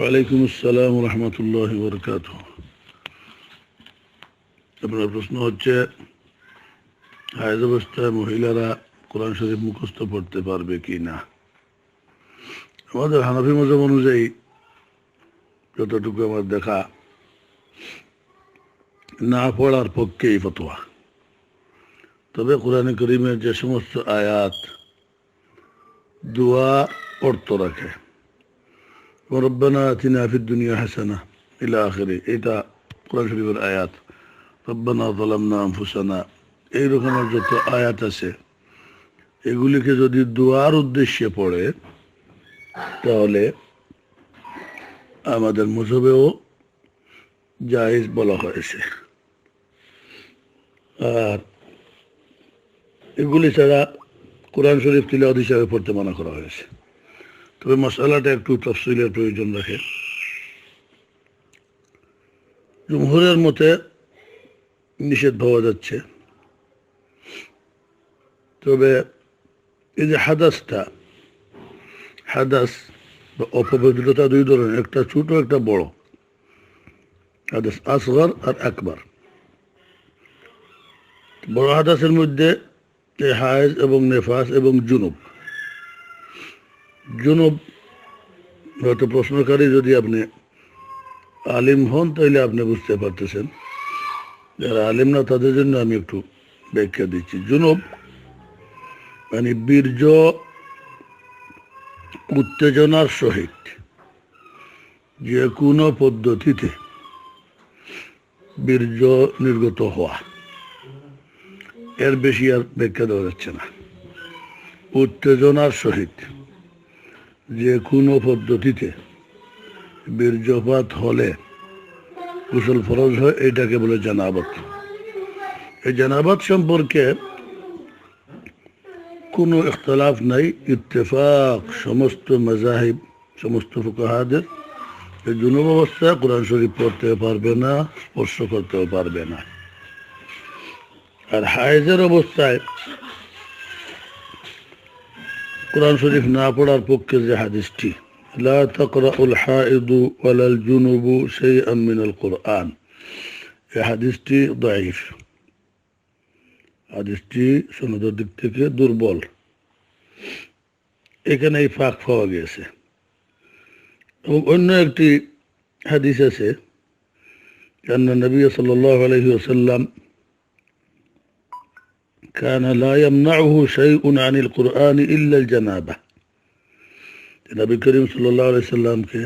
ওয়ালাইকুম আসসালাম রহমতুল্লাহ বরকাত আপনার প্রশ্ন হচ্ছে হায়দ অবস্থায় মহিলারা কোরআন শরীফ মুখস্থ পড়তে পারবে কি না আমাদের হানাফি মজব অনুযায়ী যতটুকু আমার দেখা, না পড়ার পক্ষে এই ফতোয়া। তবে কোরআন করিমের যে সমস্ত আয়াত, দোয়া অর্থ রাখে। وربنا آتنا في الدنيا حسنة إلى آخره এটা কোরআন শরীফের আয়াত রব্বানা ظلمنا أنفسنا এই রকমের যত আয়াত আছে এগুলিকে যদি দোয়ার উদ্দেশ্যে পড়ে তাহলে আমাদের মজহবেও জায়েজ বলা হয়েছে আর এগুলি ছাড়া কোরআন শরীফ তিলাওয়াত হিসাবে পড়তে মানা করা হয়েছে তবে মশালাটা একটু তফসিলের প্রয়োজন রাখে। জমহুরের মতে নিষেধ পাওয়া যাচ্ছে। তবে এই যে হাদাসটা, হাদাস বা অপবিত্রতা দুই ধরনের, একটা ছোট, একটা বড়। হাদাস আসগর আর একবার বড় হাদাসের মধ্যে হায়েজ এবং নেফাস এবং জুনুব। জুনুব, হয়তো প্রশ্নকারী যদি আপনি আলিম হন, তাহলে আপনি বুঝতে পারতেছেন। যারা আলিম না, তাদের জন্য আমি একটু ব্যাখ্যা দিচ্ছি। জুনুব মানে বীর্য উত্তেজনার সহিত যে কোনো পদ্ধতিতে বীর্য নির্গত হওয়া, এর বেশি আর ব্যাখ্যা দেওয়া যাচ্ছে না। উত্তেজনার সহিত যে কোনো পদ্ধতিতে বীর্যপাত হলে কুশল ফরজ হয়, এটাকে বলে জানাবত। এই জানাবত সম্পর্কে কোনো ইখতলাফ নাই, ইত্তেফাক, সমস্ত মজাহিব সমস্ত ফুকাহাদের। এই জুনুব অবস্থায় কোরআন শরীফ পড়তে পারবে না, স্পর্শ করতেও পারবে না। আর হায়েজের অবস্থায় কোরআন শরীফ না পড়ার পক্ষে যে হাদিসটি, লা তাকরাউল হাইদু ওয়ালাল জুনুবু শাইআন মিনাল কোরআন এই হাদিসটি দাইফ। হাদিসটি সনদের দিক থেকে দুর্বল। এখানে এই ফাঁক পাওয়া গেছে এবং অন্য একটি হাদিস আছে জান্না নবী সাল্লাহ আলহি আসাল্লাম كان لا يمنعه شيء عن القرآن إلا الجنابة নবী করিম সাল্লাহ সাল্লামকে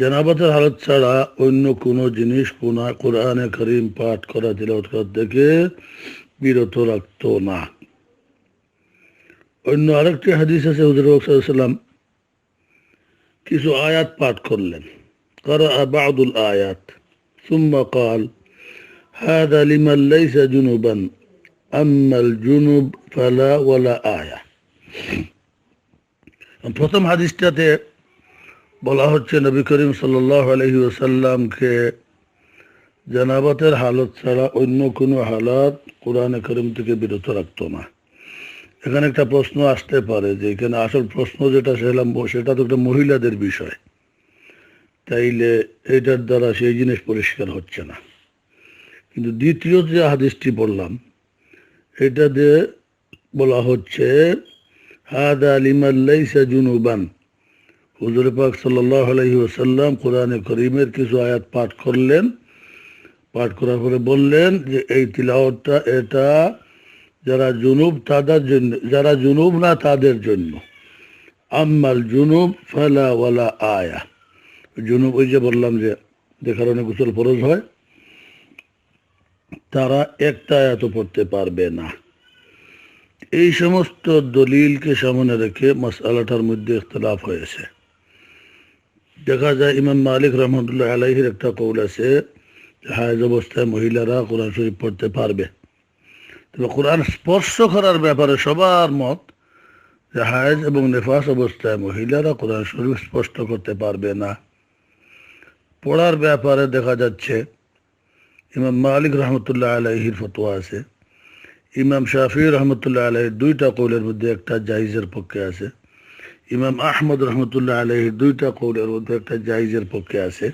জানাবাতের হালত ছাড়া অন্য কোনো জিনিস কোনা কোরআনে করিম পাঠ করা তিলাওয়াত করা থেকে বিরত রাখত না অন্য আরেকটি হাদিস আছে হুজুর সাল্লাম কিছু আয়াত পাঠ করলেন করা বাদুল আয়াত ثم قال هذا لمن ليس جنبا أما الجنوب فلا ولا آية প্রথম হাদিসটাতে বলা হচ্ছে নবী করিম সাল্লাহ আলহি ওসাল্লামকে জানাবাতের হালত ছাড়া অন্য কোনো হালাত কোরআনে করিম থেকে বিরত রাখত না এখানে একটা প্রশ্ন আসতে পারে যে এখানে আসল প্রশ্ন যেটা সেলাম সেটা তো একটা মহিলাদের বিষয় তাইলে এটার দ্বারা সেই জিনিস পরিষ্কার হচ্ছে না কিন্তু দ্বিতীয় যে হাদিসটি বললাম এটা দিয়ে বলা হচ্ছে, হাদা লিমাল্লাইসা জুনুবান। হুজুর পাক সাল্লাহ আলহি কোরআনে করিমের কিছু আয়াত পাঠ করলেন। পাঠ করার পরে বললেন যে, এই তিলাওয়াতটা, এটা যারা জুনুব, তাদের জন্য, যারা জুনুব না, তাদের জন্য। আম্মাল জুনুব ফালা ওয়ালা আয়া। জুনুব ওই যে বললাম যে যে কারণে গোসল ফরজ হয়। তারা একটা আয়াত পড়তে পারবে না। এই সমস্ত দলিলকে সামনে রেখে মশালাটার মধ্যে ইখতলাফ হয়েছে। দেখা যায় ইমাম মালিক রহমতুল্লাহ আলাইহির একটা কৌল আছে হায়জ অবস্থায় মহিলারা কোরআন শরীফ পড়তে পারবে। তবে কোরআন স্পর্শ করার ব্যাপারে সবার মত যে হায়জ এবং নেফাস অবস্থায় মহিলারা কোরআন শরীফ স্পষ্ট করতে পারবে না। পড়ার ব্যাপারে দেখা যাচ্ছে ইমাম মালিক রহমতুল্লাহ আলাইহির ফতোয়া আছে। ইমাম শাফি রহমতুল্লাহ আলাই দুইটা কৌলের মধ্যে একটা জাহিজের পক্ষে আছে। ইমাম আহমদ রহমতুল্লাহ আলহ দুইটা কৌলের মধ্যে একটা জাইজের পক্ষে আছে।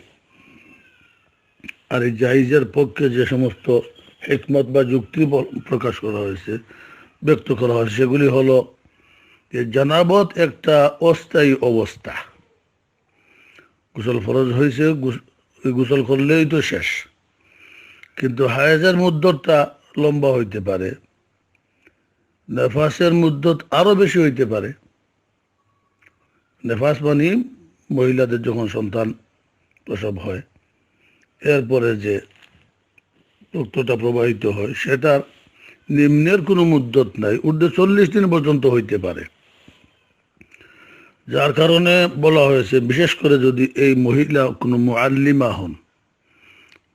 আর এই জাইজের পক্ষে যে সমস্ত হিকমত বা যুক্তি প্রকাশ করা হয়েছে, ব্যক্ত করা হয়েছে, সেগুলি হলো যে জানাবত একটা অস্থায়ী অবস্থা। গোসল ফরজ হয়েছে গোসল করলেই তো শেষ। কিন্তু হায়াজের মুদ্দতটা লম্বা হইতে পারে। নেফাসের মুদ্দত আরও বেশি হইতে পারে। নেফাস মানে মহিলাদের যখন সন্তান প্রসব হয়, এরপরে যে রক্তটা প্রবাহিত হয়, সেটার নিম্নের কোনো মুদ্দত নাই, ঊর্ধ্বে চল্লিশ দিন পর্যন্ত হইতে পারে। যার কারণে বলা হয়েছে, বিশেষ করে যদি এই মহিলা কোনো মুআল্লিমা হন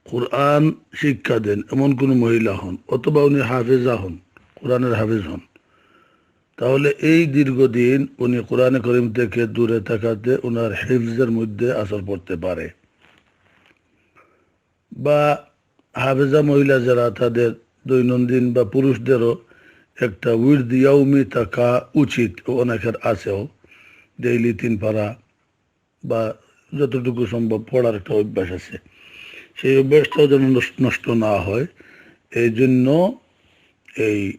কোরআন শিক্ষা দেন, এমন কোনো মহিলা হন অথবা উনি হাফেজা হন, কোরআনের হাফেজ হন। তাহলে এই দীর্ঘদিন উনি কোরআনে করিম থেকে দূরে থাকাতে ওনার হেফজের মধ্যে আসর পড়তে পারে। বা হাফেজা মহিলা যারা, তাদের দৈনন্দিন বা পুরুষদেরও একটা উইর্দ ইয়াউমি থাকা উচিত অনেকের আছেও, ডেইলি তিন পারা বা যতটুকু সম্ভব পড়ার একটা অভ্যাস আছে। সেই অভ্যাসটাও যেন নষ্ট- না হয়। এই জন্য এই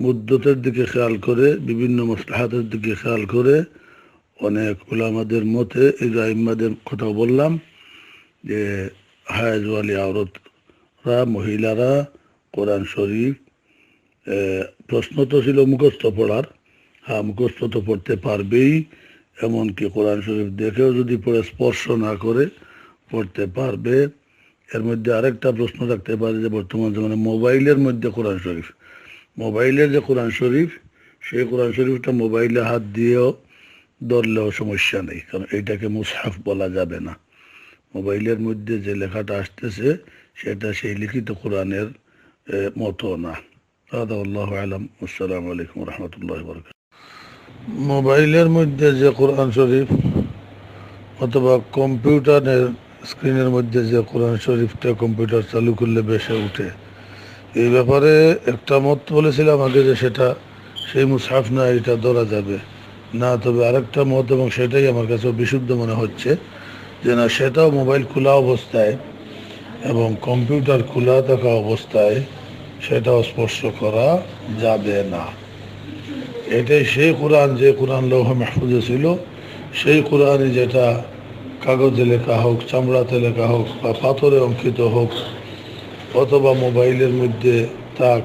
মুদ্দতের দিকে খেয়াল করে, বিভিন্ন মসলাহাতের দিকে খেয়াল করে অনেক ওলামাদের মতে এই রাইম্মাদের কথা বললাম যে, হায়াজ হায়াজওয়ালি আওরতরা, মহিলারা, কোরআন শরীফ প্রশ্ন তো ছিল মুখস্থ পড়ার। হ্যাঁ মুখস্থ তো পড়তে পারবেই, এমনকি কোরআন শরীফ দেখেও যদি পড়ে স্পর্শ না করে, পড়তে পারবে। এর মধ্যে আরেকটা প্রশ্ন থাকতে পারে যে বর্তমান জমানে মোবাইলের মধ্যে কোরআন শরীফ। মোবাইলের যে কোরআন শরীফ, সেই কোরআন শরীফটা মোবাইলে হাত দিয়েও ধরলেও সমস্যা নেই, কারণ এইটাকে মুসাফ বলা যাবে না। মোবাইলের মধ্যে যে লেখাটা আসতেছে, সেটা সেই লিখিত কোরআনের মতো না। রাদা আল্লাহ আলম। আসসালামু আলাইকুম রহমতুল্লাহ বরকাত মোবাইলের মধ্যে যে কোরআন শরীফ অথবা কম্পিউটারের স্ক্রিনের মধ্যে যে কোরআন শরীফটা কম্পিউটার চালু করলে বেশে উঠে। এই ব্যাপারে একটা মত বলেছিলাম আগে যে সেটা সেই মুসাফ না, এটা ধরা যাবে। না, তবে আরেকটা মত এবং সেটাই আমার কাছে বিশুদ্ধ মনে হচ্ছে যে না, সেটাও মোবাইল খোলা অবস্থায় এবং কম্পিউটার খোলা থাকা অবস্থায় সেটাও স্পর্শ করা যাবে না। এটাই সেই কোরআন, যে কোরআন লৌহ মাহফুজে ছিল, সেই কোরআনই যেটা কাগজে লেখা হোক, চামড়াতে লেখা হোক, বা পাথরে অঙ্কিত হোক, অথবা মোবাইলের মধ্যে তাক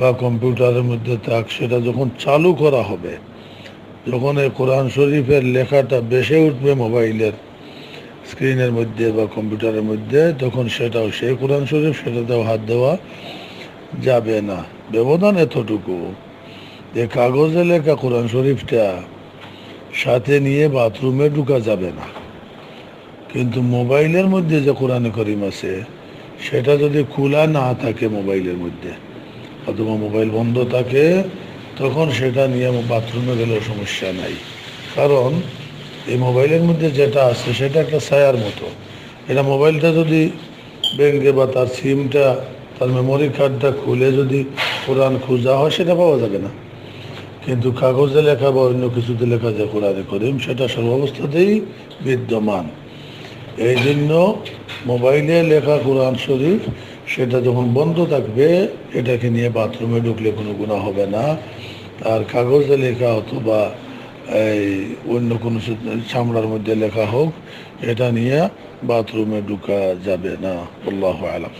বা কম্পিউটারের মধ্যে তাক, সেটা যখন চালু করা হবে, যখন এই কোরআন শরীফের লেখাটা বেসে উঠবে মোবাইলের স্ক্রিনের মধ্যে বা কম্পিউটারের মধ্যে, তখন সেটাও, সেই কোরআন শরীফ সেটাতেও হাত দেওয়া যাবে না। ব্যবধান এতটুকু যে কাগজে লেখা কোরআন শরীফটা সাথে নিয়ে বাথরুমে ঢুকা যাবে না। কিন্তু মোবাইলের মধ্যে যে কোরআনে করিম আছে, সেটা যদি খোলা না থাকে মোবাইলের মধ্যে, অথবা মোবাইল বন্ধ থাকে, তখন সেটা নিয়ে বাথরুমে গেলেও সমস্যা নাই। কারণ এই মোবাইলের মধ্যে যেটা আছে, সেটা একটা ছায়ার মতো। এটা মোবাইলটা যদি ব্যাংকে বা তার সিমটা, তার মেমোরি কার্ডটা খুলে যদি কোরআন খোঁজা হয়, সেটা পাওয়া যাবে না। কিন্তু কাগজে লেখা বা অন্য কিছুতে লেখা যে কোরআনে করিম, সেটা সর্বাবস্থাতেই বিদ্যমান। এই জন্য মোবাইলে লেখা কোরআন শরীফ, সেটা যখন বন্ধ থাকবে, এটাকে নিয়ে বাথরুমে ঢুকলে কোনো গুণা হবে না। আর কাগজে লেখা অথবা এই অন্য কোনো চামড়ার মধ্যে লেখা হোক, এটা নিয়ে বাথরুমে ঢুকা যাবে না। আল্লাহ আলম।